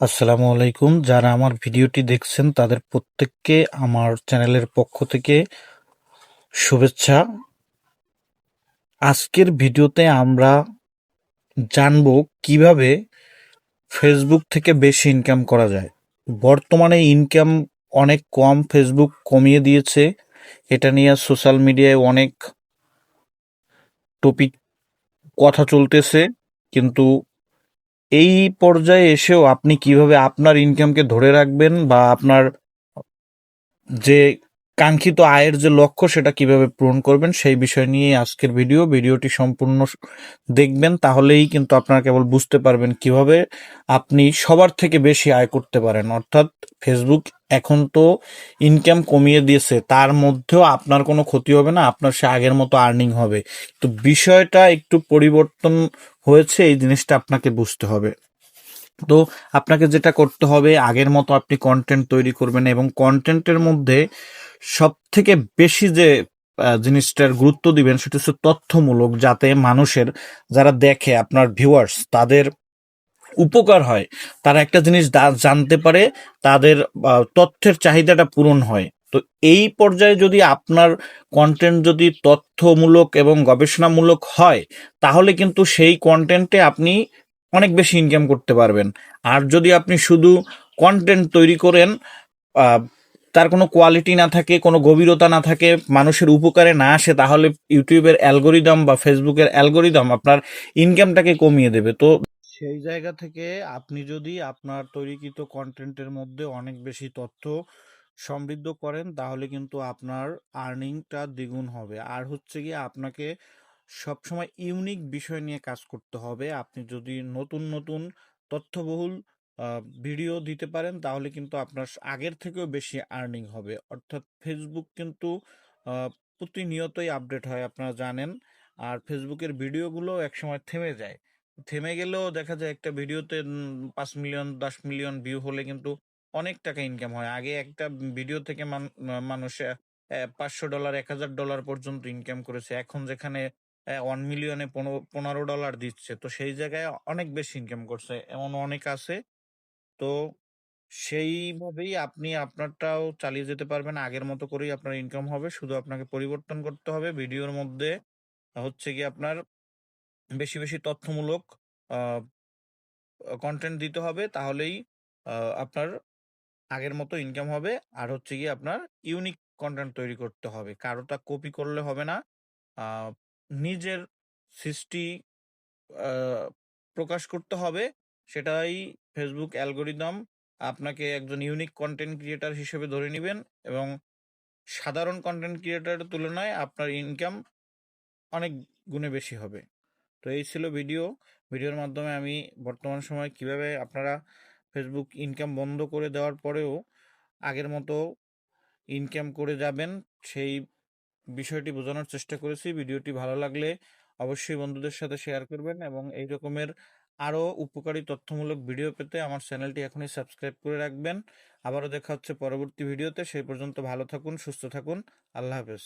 আসসালামু আলাইকুম। যারা আমার ভিডিওটি দেখছেন, তাদের প্রত্যেককে আমার চ্যানেলের পক্ষ থেকে শুভেচ্ছা। আজকের ভিডিওতে আমরা জানব কীভাবে ফেসবুক থেকে বেশি ইনকাম করা যায়। বর্তমানে ইনকাম অনেক কম ফেসবুক কমিয়ে দিয়েছে। এটা নিয়ে সোশ্যাল মিডিয়ায় অনেক টপিক কথা চলতেছে, কিন্তু এই পর্যায়ে এসেও আপনি কীভাবে আপনার ইনকামকে ধরে রাখবেন বা আপনার যে কাঙ্ক্ষিত আয়ের যে লক্ষ্য সেটা কীভাবে পূরণ করবেন সেই বিষয় নিয়ে আজকের ভিডিও। ভিডিওটি সম্পূর্ণ দেখবেন, তাহলেই কিন্তু আপনারা কেবল বুঝতে পারবেন কীভাবে আপনি সবার থেকে বেশি আয় করতে পারেন। অর্থাৎ ফেসবুক এখন তো ইনকাম কমিয়ে দিয়েছে, তার মধ্যেও আপনার কোনো ক্ষতি হবে না, আপনার সে আগের মতো আর্নিং হবে। তো বিষয়টা একটু পরিবর্তন হয়েছে, এই জিনিসটা আপনাকে বুঝতে হবে। তো আপনাকে যেটা করতে হবে, আগের মতো আপনি কন্টেন্ট তৈরি করবেন এবং কন্টেন্টের মধ্যে সব থেকে বেশি যে জিনিসটার গুরুত্ব দিবেন সেটা হচ্ছে তথ্যমূলক, যাতে মানুষের যারা দেখে আপনার ভিউয়ার্স তাদের উপকার হয়। তারা একটা জিনিস জানতে পারে, তাদের তথ্যের চাহিদাটা পূরণ হয়। তো এই পর্যায়ে যদি আপনার কন্টেন্ট যদি তথ্যমূলক এবং গবেষণামূলক হয়, তাহলে কিন্তু সেই কন্টেন্টে আপনি অনেক বেশি ইনকাম করতে পারবেন। আর যদি আপনি শুধু কন্টেন্ট তৈরি করেন তার কোনো কোয়ালিটি না থাকে, কোনো গভীরতা না থাকে, মানুষের উপকারে না আসে, তাহলে ইউটিউবের অ্যালগোরিদম বা ফেসবুকের অ্যালগোরিদম আপনার ইনকামটাকে কমিয়ে দেবে। তো সেই জায়গা থেকে আপনি যদি আপনার তৈরিকৃত কন্টেন্টের মধ্যে অনেক বেশি তথ্য সমৃদ্ধ করেন, তাহলে কিন্তু আপনার আর্নিংটা দ্বিগুণ হবে। আর হচ্ছে গিয়ে আপনাকে সবসময় ইউনিক বিষয় নিয়ে কাজ করতে হবে। আপনি যদি নতুন নতুন তথ্যবহুল ভিডিও দিতে পারেন, তাহলে কিন্তু আপনার আগের থেকেও বেশি আর্নিং হবে। অর্থাৎ ফেসবুক কিন্তু প্রতিনিয়তই আপডেট হয়, আপনারা জানেন। আর ফেসবুকের ভিডিওগুলো একসময় থেমে যায়। থেমে গেলেও দেখা যায় একটা ভিডিওতে পাঁচ মিলিয়ন, দশ মিলিয়ন ভিউ হলে কিন্তু অনেক টাকা ইনকাম হয়। আগে একটা ভিডিও থেকে মান- মানুষ পাঁচশো ডলার, এক হাজার ডলার পর্যন্ত ইনকাম করেছে। এখন যেখানে ওয়ান মিলিয়নে পনেরো ডলার দিচ্ছে, তো সেই জায়গায় অনেক বেশি ইনকাম করছে। এমন অনেক আছে তো সেইভাবেই আপনি আপনারটাও চালিয়ে যেতে পারবেন। আগের মতো করেই আপনার ইনকাম হবে। শুধু আপনাকে পরিবর্তন করতে হবে। ভিডিওর মধ্যে হচ্ছে কি আপনার বেশি বেশি তথ্যমূলক কন্টেন্ট দিতে হবে। তাহলেই আপনার আগের মতো ইনকাম হবে। আর হচ্ছে গিয়ে আপনার ইউনিক কন্টেন্ট তৈরি করতে হবে। কারোটা কপি করলে হবে না। নিজের সৃষ্টি প্রকাশ করতে হবে। সেটাই ফেসবুক অ্যালগোরিদম আপনাকে একজন ইউনিক কন্টেন্ট ক্রিয়েটার হিসেবে ধরে নেবেন এবং সাধারণ কন্টেন্ট ক্রিয়েটারের তুলনায় আপনার ইনকাম অনেক গুণে বেশি হবে। তো এই ছিল ভিডিও ভিডিওর মাধ্যমে আমি বর্তমান সময় কীভাবে আপনারা ফেসবুক ইনকাম বন্ধ করে দেওয়ার পরেও আগের মতো ইনকাম করে যাবেন, সেই বিষয়টি বোঝানোর চেষ্টা করেছি। ভিডিওটি ভালো লাগলে অবশ্যই বন্ধুদের সাথে শেয়ার করবেন এবং এই রকমের আরও উপকারী তথ্যমূলক ভিডিও পেতে আমার চ্যানেলটি এখনই সাবস্ক্রাইব করে রাখবেন। আবারও দেখা হচ্ছে পরবর্তী ভিডিওতে। সেই পর্যন্ত ভালো থাকুন, সুস্থ থাকুন। আল্লাহ হাফেজ।